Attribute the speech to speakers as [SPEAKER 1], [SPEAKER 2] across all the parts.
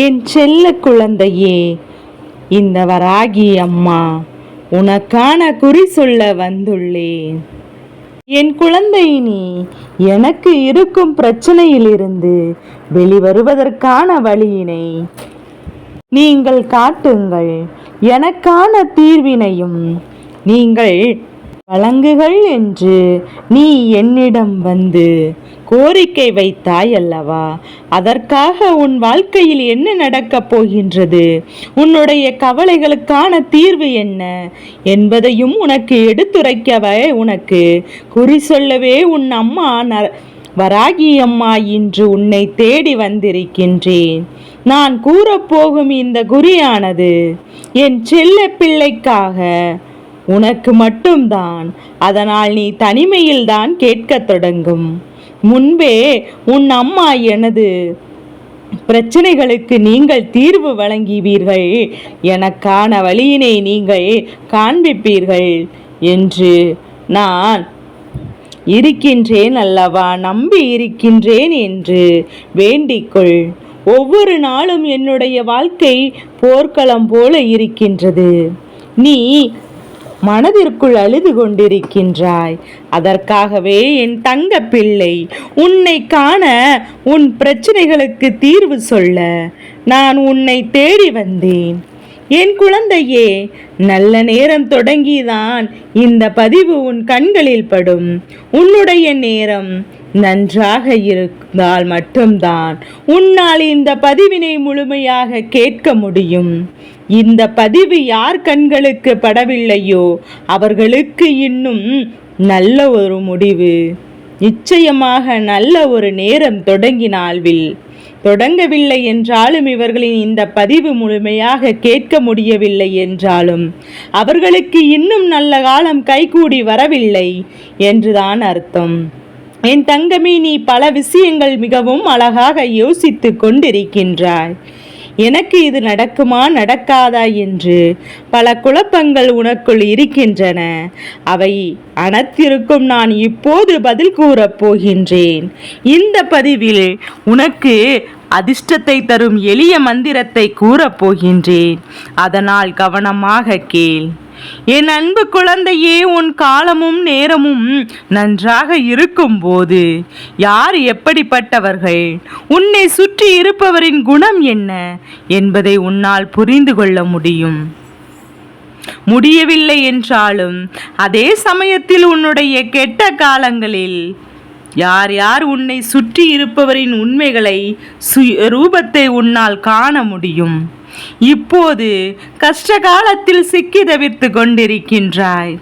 [SPEAKER 1] என் செல்ல குழந்தையே இந்த வராகி அம்மா உனக்கான குறி சொல்ல வந்துள்ளேன். என் குழந்தை நீ எனக்கு இருக்கும் பிரச்சனையிலிருந்து வெளிவருவதற்கான வழியினை நீங்கள் காட்டுங்கள். எனக்கான தீர்வினையும் நீங்கள் வழங்குகள் என்று நீ என்னிடம் வந்து கோரிக்கை வைத்தாய் அல்லவா அதற்காக உன் வாழ்க்கையில் என்ன நடக்கப் போகின்றது? உன்னுடைய கவலைகளுக்கான தீர்வு என்ன? என்பதையும் உனக்கு எடுத்துரைக்கவே உனக்கு குறி சொல்லவே உன் அம்மா ந வராகி அம்மா இன்று உன்னை தேடி வந்திருக்கின்றேன். நான் கூறப்போகும் இந்த குறியானது என் செல்ல பிள்ளைக்காக உனக்கு மட்டும்தான். அதனால் நீ தனிமையில்தான் கேட்கத் தொடங்கும். முன்பே உன் அம்மா எனது பிரச்சனைகளுக்கு நீங்கள் தீர்வு வழங்குவீர்கள். எனக்கான வழியினை நீங்கள் காண்பிப்பீர்கள் என்று நான் இருக்கின்றேன் அல்லவா? நம்பி இருக்கின்றேன் என்று வேண்டிக்கொள். ஒவ்வொரு நாளும் என்னுடைய வாழ்க்கை போர்க்களம் போல இருக்கின்றது. நீ மனதிற்குள் அழுது கொண்டிருக்கின்றாய் அதற்காகவே என் தங்க பிள்ளை உன்னை காண உன் பிரச்சனைகளுக்கு தீர்வு சொல்ல நான் உன்னை தேடி வந்தேன். என் குழந்தையே நல்ல நேரம் தொடங்கிதான் இந்த பதிவு உன் கண்களில் படும். உன்னுடைய நேரம் நன்றாக இருந்தால் மட்டும்தான் உன்னால் இந்த பதிவினை முழுமையாக கேட்க முடியும். இந்த பதிவு யார் கண்களுக்கு படவில்லையோ அவர்களுக்கு இன்னும் நல்ல ஒரு முடிவு. நிச்சயமாக நல்ல ஒரு நேரம் தொடங்கினால்வில். தொடங்கவில்லை என்றாலும் இவர்களின் இந்த பதிவு முழுமையாக கேட்க முடியவில்லை என்றாலும் அவர்களுக்கு இன்னும் நல்ல காலம் கைகூடி வரவில்லை என்றுதான் அர்த்தம். என் தங்கமே நீ பல விஷயங்கள் மிகவும் அழகாக யோசித்து கொண்டிருக்கின்றாய். எனக்கு இது நடக்குமா நடக்காதா என்று பல குழப்பங்கள் உனக்குள் இருக்கின்றன. அவை அனைத்திற்கும் நான் இப்போது பதில் கூறப் போகின்றேன். இந்த பதிவில் உனக்கு அதிர்ஷ்டத்தை தரும் எளிய மந்திரத்தை கூறப்போகின்றேன் அதனால் கவனமாக கேள். என் அன்பு குழந்தையே உன் காலமும் நேரமும் நன்றாக இருக்கும்போது யார் எப்படிப்பட்டவர்கள்? உன்னை சுற்றி இருப்பவரின் குணம் என்ன என்பதை உன்னால் புரிந்து கொள்ள முடியும். முடியவில்லை என்றாலும் அதே சமயத்தில் உன்னுடைய கெட்ட காலங்களில் யார் யார் உன்னை சுற்றி இருப்பவரின் உண்மைகளை சு ரூபத்தை உன்னால் காண முடியும். இப்போது கஷ்ட காலத்தில் சிக்கி தவிர்த்து கொண்டிருக்கின்றாய்.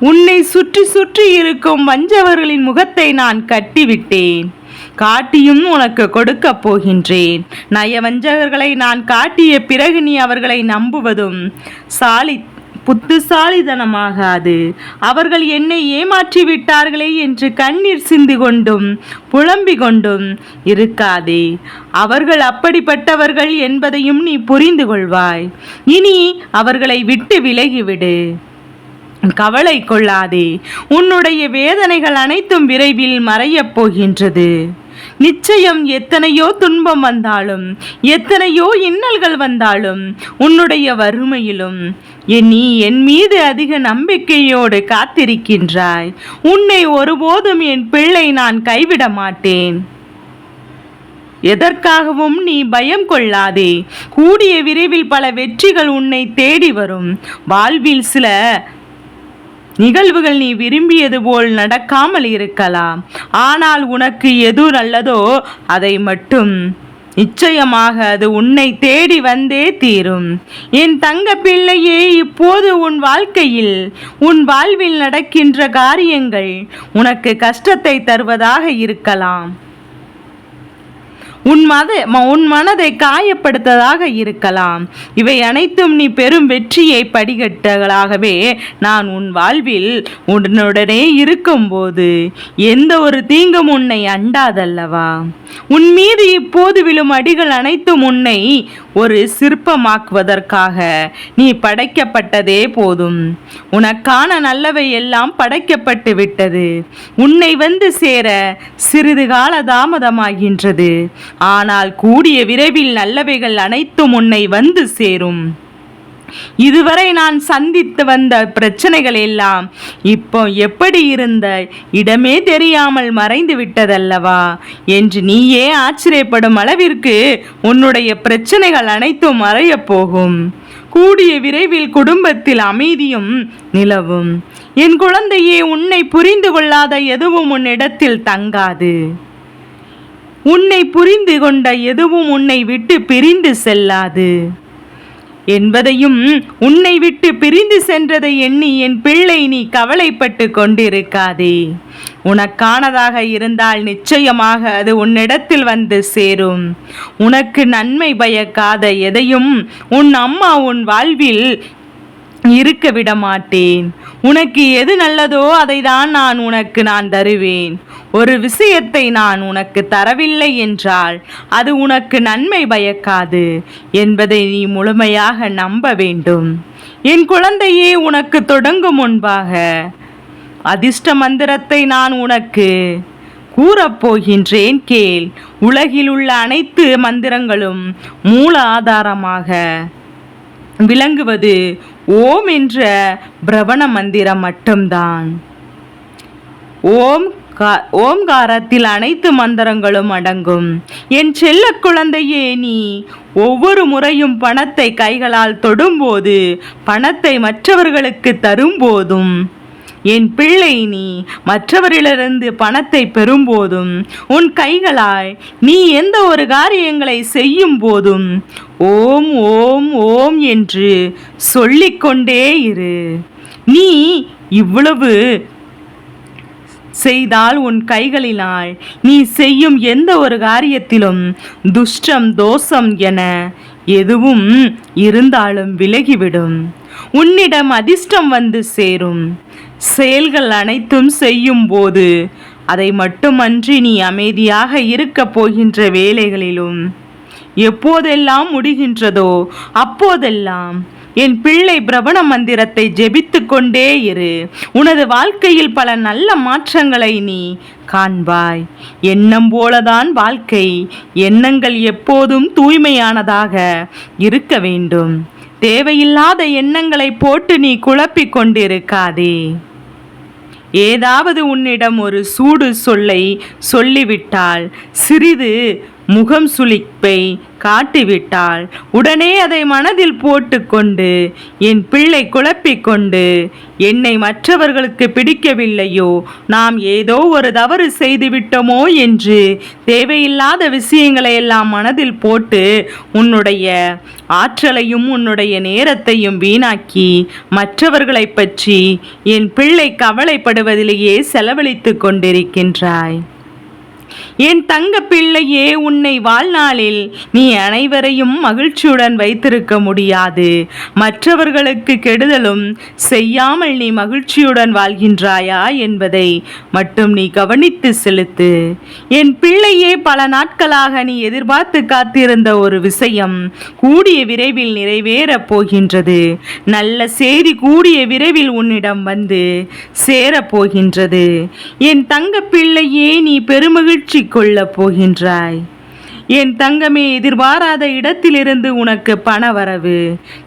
[SPEAKER 1] உன்னை சுற்றி சுற்றி இருக்கும் வஞ்சவர்களின் முகத்தை நான் கட்டிவிட்டேன். காட்டியும் உனக்கு கொடுக்கப் போகின்றேன். நயவஞ்சகர்களை நான் காட்டிய பிறகு நீ அவர்களை நம்புவதும் சாலி புத்துசாலிதனமாகாது. அவர்கள் என்னை ஏமாற்றி விட்டார்களே என்று கண்ணீர் சிந்து கொண்டும் புலம்பிக் கொண்டும் இருக்காதே. அவர்கள் அப்படிப்பட்டவர்கள் என்பதையும் நீ புரிந்து கொள்வாய் இனி அவர்களை விட்டு விலகிவிடு. கவலை கொள்ளாதே. உன்னுடைய வேதனைகள் அனைத்தும் விரைவில் மறையப் போகின்றது. நிச்சயம் எத்தனையோ துன்பம் வந்தாலும் எத்தனையோ இன்னல்கள் வந்தாலும் உன்னுடைய வறுமையிலும் நீ என் மீது அதிக நம்பிக்கையோடு காத்திருக்கின்றாய். உன்னை ஒருபோதும் என் பிள்ளை நான் கைவிட மாட்டேன். எதற்காகவும் நீ பயம் கொள்ளாதே. கூடிய விரைவில் பல வெற்றிகள் உன்னை தேடி வரும். வாழ்வில் சில நிகழ்வுகள் நீ விரும்பியது போல் நடக்காமல் இருக்கலாம். ஆனால் உனக்கு எது நல்லதோ அதை மட்டும். நிச்சயமாக அது உன்னை தேடி வந்தே தீரும். என் தங்க பிள்ளையே இப்போது உன் வாழ்க்கையில் உன் வாழ்வில் நடக்கின்ற காரியங்கள் உனக்கு கஷ்டத்தை தருவதாக இருக்கலாம். உன் மத ம- உன் மனதை காயப்படுத்ததாக இருக்கலாம். இவை அனைத்தும் நீ பெரும் வெற்றியை படிகட்டுகளாகவே நான் உன் வாழ்வில் உடனுடனே இருக்கும்போது எந்த ஒரு தீங்கும் உன்னை அண்டாதல்லவா? உன் மீது இப்போது விழும் அடிகள் அனைத்தும் உன்னை ஒரு சிற்பமாக்குவதற்காக நீ படைக்கப்பட்டதே போதும். உனக்கான நல்லவை எல்லாம் படைக்கப்பட்டு விட்டது. உன்னை வந்து சேர சிறிது கால தாமதமாகின்றது. ஆனால் கூடிய விரைவில் நல்லவைகள் அனைத்தும் உன்னை வந்து சேரும். இதுவரை நான் சந்தித்து வந்த பிரச்சனைகள் எல்லாம் இப்போ எப்படி இருந்த இடமே தெரியாமல் மறைந்து விட்டதல்லவா? என்று நீயே ஆச்சரியப்படும் அளவிற்கு உன்னுடைய பிரச்சனைகள் அனைத்தும் மறையப் போகும். கூடிய விரைவில் குடும்பத்தில் அமைதியும் நிலவும். என் குழந்தையே உன்னை புரிந்து கொள்ளாத எதுவும் உன்னிடத்தில் தங்காது. உன்னை புரிந்து கொண்ட எதுவும் உன்னை விட்டு பிரிந்து செல்லாது. என்பதையும் உன்னை விட்டு பிரிந்து சென்றதை எண்ணி என் பிள்ளை நீ கவலைப்பட்டு கொண்டிருக்காதே. உனக்கானதாக இருந்தால் நிச்சயமாக அது உன்னிடத்தில் வந்து சேரும். உனக்கு நன்மை பயக்காத எதையும் உன் அம்மா உன் வாழ்வில் இருக்க விட மாட்டேன் உனக்கு எது நல்லதோ அதை தான் நான் உனக்கு நான் தருவேன். ஒரு விஷயத்தை நான் உனக்கு தரவில்லை என்றால் அது உனக்கு நன்மை பயக்காது என்பதை நீ முழுமையாக நம்ப வேண்டும். என் குழந்தையே உனக்கு தொடங்கும் முன்பாக அதிர்ஷ்ட மந்திரத்தை நான் உனக்கு கூறப்போகின்றேன் கேள். உலகில் உள்ள அனைத்து மந்திரங்களும் மூல ஆதாரமாக விளங்குவது ஓம் என்ற பிரவண மந்திரம் மட்டும்தான். ஓம் ஓம்காரத்தில் அனைத்து மந்திரங்களும் அடங்கும். என் செல்ல குழந்தையே நீ ஒவ்வொரு முறையும் பணத்தை கைகளால் தொடும்போது பணத்தை மற்றவர்களுக்கு தரும்போதும் என் பிள்ளை நீ மற்றவரிலிருந்து பணத்தை பெறும்போதும் உன் கைகளாய் நீ எந்த ஒரு காரியங்களை செய்யும் போதும் ஓம் ஓம் ஓம் என்று சொல்லிக்கொண்டே இரு. நீ இவ்வளவு செய்தால் உன் கைகளினால் நீ செய்யும் எந்த ஒரு காரியத்திலும் துஷ்டம் தோஷம் என எதுவும் இருந்தாலும் விலகிவிடும். உன்னிடம் அதிர்ஷ்டம் வந்து சேரும். செயல்கள் அனைத்தும் செய்யும் போது அதை மட்டுமன்றி நீ அமைதியாக இருக்கப் போகின்ற வேலைகளிலும் எப்போதெல்லாம் முடிகின்றதோ அப்போதெல்லாம் என் பிள்ளை பிரபண மந்திரத்தை ஜெபித்து கொண்டே இரு. உனது வாழ்க்கையில் பல நல்ல மாற்றங்களை நீ காண்பாய். எண்ணம் போலதான் வாழ்க்கை எண்ணங்கள் எப்போதும் தூய்மையானதாக இருக்க வேண்டும். தேவையில்லாத எண்ணங்களை போட்டு நீ குழப்பிக் கொண்டிருக்காதே. ஏதாவது உன்னிடம் ஒரு சூடு சொல்லை சொல்லிவிட்டால் சிறிது முகம் சுளிப்பை காட்டிவிட்டால் உடனே அதை மனதில் போட்டுக்கொண்டு என் பிள்ளை குழப்பிக்கொண்டு என்னை மற்றவர்களுக்கு பிடிக்கவில்லையோ? நாம் ஏதோ ஒரு தவறு செய்துவிட்டோமோ என்று தேவையில்லாத விஷயங்களை எல்லாம் மனதில் போட்டு உன்னுடைய ஆற்றலையும் உன்னுடைய நேரத்தையும் வீணாக்கி மற்றவர்களை பற்றி என் பிள்ளை கவலைப்படுவதிலேயே செலவழித்து கொண்டிருக்கின்றாய். என் தங்க பிள்ளையே உன்னை வாழ்நாளில் நீ அனைவரையும் மகிழ்ச்சியுடன் வைத்திருக்க முடியாது. மற்றவர்களுக்கு கெடுதலும் செய்யாமல் நீ மகிழ்ச்சியுடன் வாழ்கின்றாயா என்பதை மட்டும் நீ கவனித்து செலுத்து. என் பிள்ளையே பல நாட்களாக நீ எதிர்பார்த்து காத்திருந்த ஒரு விஷயம் கூடிய விரைவில் நிறைவேறப் போகின்றது. நல்ல செய்தி கூடிய விரைவில் உன்னிடம் வந்து சேரப் போகின்றது. என் தங்க பிள்ளையே நீ பெருமகிழ்ச்சி கொள்ளப் போகின்றாய். என் தங்கமே எதிர்பாராத இடத்திலிருந்து உனக்கு பண வரவு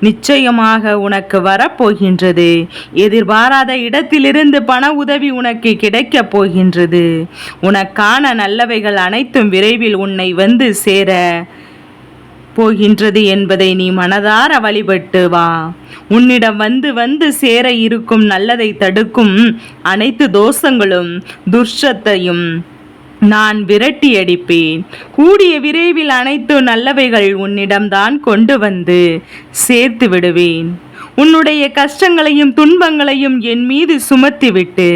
[SPEAKER 1] நிச்சயமாக உனக்கு வரப்போகின்றது. எதிர்பாராத இடத்திலிருந்து பண உதவி உனக்கு கிடைக்கப் போகின்றது. உனக்கான நல்லவைகள் அனைத்தும் விரைவில் உன்னை வந்து சேர போகின்றது என்பதை நீ மனதார வழிபட்டு வா. உன்னிடம் வந்து வந்து சேர இருக்கும் நல்லதை தடுக்கும் அனைத்து தோஷங்களும் துர்ஷத்தையும் நான் விரட்டி அடிப்பேன் கூடிய விரைவில் அனைத்து நல்லவைகள் உன்னிடம்தான் கொண்டு வந்து சேர்த்து விடுவேன் உன்னுடைய கஷ்டங்களையும் துன்பங்களையும் என் மீது சுமத்திவிட்டு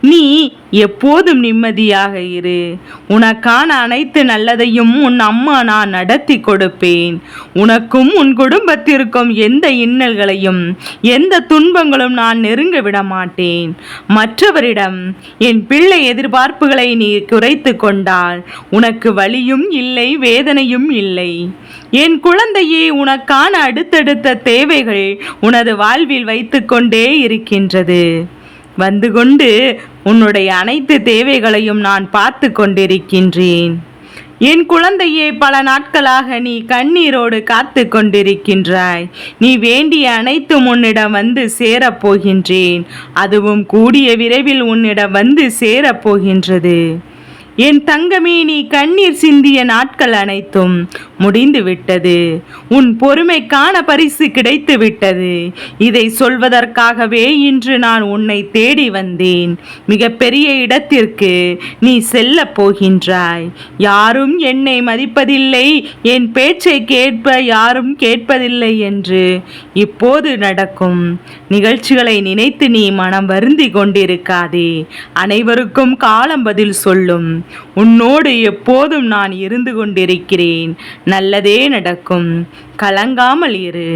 [SPEAKER 1] நீ எப்போதும் நிம்மதியாக இரு. உனக்கான அனைத்து நல்லதையும் உன் அம்மா நான் நடத்தி கொடுப்பேன். உனக்கும் உன் குடும்பத்திற்கும் எந்த இன்னல்களையும் எந்த துன்பங்களும் நான் நெருங்க விட மாட்டேன். மற்றவரிடம் என் பிள்ளை எதிர்பார்ப்புகளை நீ குறைத்து கொண்டால் உனக்கு வலியும் இல்லை வேதனையும் இல்லை. என் குழந்தையே உனக்கான அடுத்தடுத்த தேவைகள் உனது வாழ்வில் வைத்துக்கொண்டே இருக்கின்றது. வந்து கொண்டு உன்னுடைய அனைத்து தேவைகளையும் நான் பார்த்து கொண்டிருக்கின்றேன். என் குழந்தையே பல நாட்களாக நீ கண்ணீரோடு காத்து கொண்டிருக்கின்றாய். நீ வேண்டிய அனைத்தும் உன்னிடம் வந்து சேரப் போகின்றேன். அதுவும் கூடிய விரைவில் உன்னிடம் வந்து சேரப் போகின்றது. என் தங்கமே நீ கண்ணீர் சிந்திய நாட்கள் அனைத்தும் முடிந்து விட்டது உன் பொறுமைக்கான பரிசு கிடைத்து விட்டது இதை சொல்வதற்காகவே இன்று நான் உன்னை தேடி வந்தேன். மிகப்பெரிய இடத்திற்கு நீ செல்ல போகின்றாய். யாரும் என்னை மதிப்பதில்லை. என் பேச்சை கேட்ப யாரும் கேட்பதில்லை என்று இப்போது நடக்கும் நிகழ்ச்சிகளை நினைத்து நீ மனம் வருந்தி கொண்டிருக்காதே. அனைவருக்கும் காலம் பதில் சொல்லும். உன்னோடு எப்போதும் நான் இருந்து கொண்டிருக்கிறேன். நல்லதே நடக்கும். கலங்காமல் இரு.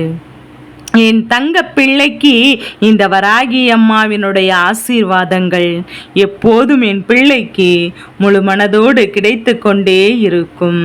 [SPEAKER 1] என் தங்க பிள்ளைக்கு இந்த வராகி அம்மாவினுடைய ஆசீர்வாதங்கள் எப்போதும் என் பிள்ளைக்கு முழு மனதோடு கிடைத்து கொண்டே இருக்கும்.